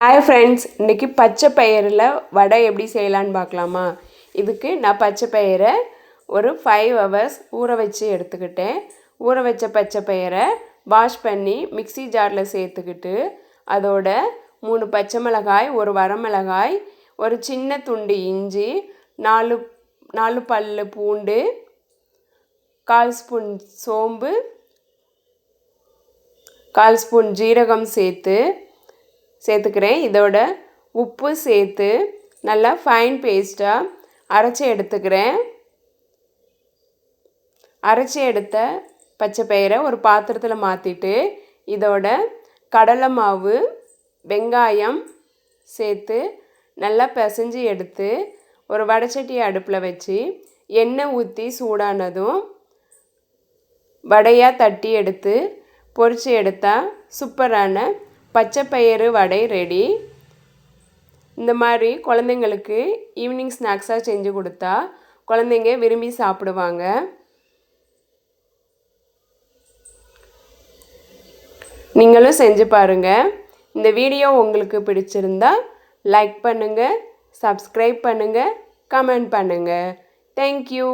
Hi friends இன்றைக்கி பச்சை பயிரில் வடை எப்படி செய்யலான்னு பார்க்கலாமா? இதுக்கு நான் பச்சை பயிரை ஒரு ஃபைவ் ஹவர்ஸ் ஊற வச்சு எடுத்துக்கிட்டேன். ஊற வச்ச பச்சை பயிரை வாஷ் பண்ணி மிக்ஸி ஜாரில் சேர்த்துக்கிட்டு அதோட மூணு பச்சை மிளகாய் ஒரு வரமிளகாய் ஒரு சின்ன துண்டு இஞ்சி நாலு நாலு பல் பூண்டு கால் ஸ்பூன் சோம்பு கால் ஸ்பூன் ஜீரகம் சேர்த்து சேர்த்துக்கிறேன். இதோட உப்பு சேர்த்து நல்லா ஃபைன் பேஸ்ட்டாக அரைச்சி எடுத்துக்கிறேன். அரைச்சி எடுத்த பச்சை பயிரை ஒரு பாத்திரத்தில் மாற்றிட்டு இதோட கடலை மாவு வெங்காயம் சேர்த்து நல்லா பிசைஞ்சு எடுத்து ஒரு வடைச்சட்டி அடுப்பில் வச்சு எண்ணெய் ஊற்றி சூடானதும் வடையாக தட்டி எடுத்து பொரித்து எடுத்தால் சூப்பரான பச்சைப்பயிறு வடை ரெடி இந்த மாதிரி குழந்தைங்களுக்கு ஈவினிங் ஸ்நாக்ஸாக செஞ்சு கொடுத்தா குழந்தைங்க விரும்பி சாப்பிடுவாங்க. நீங்களும் செஞ்சு பாருங்கள் இந்த வீடியோ உங்களுக்கு பிடிச்சிருந்தா லைக் பண்ணுங்கள் சப்ஸ்கிரைப் பண்ணுங்கள் கமெண்ட் பண்ணுங்கள் தேங்க்யூ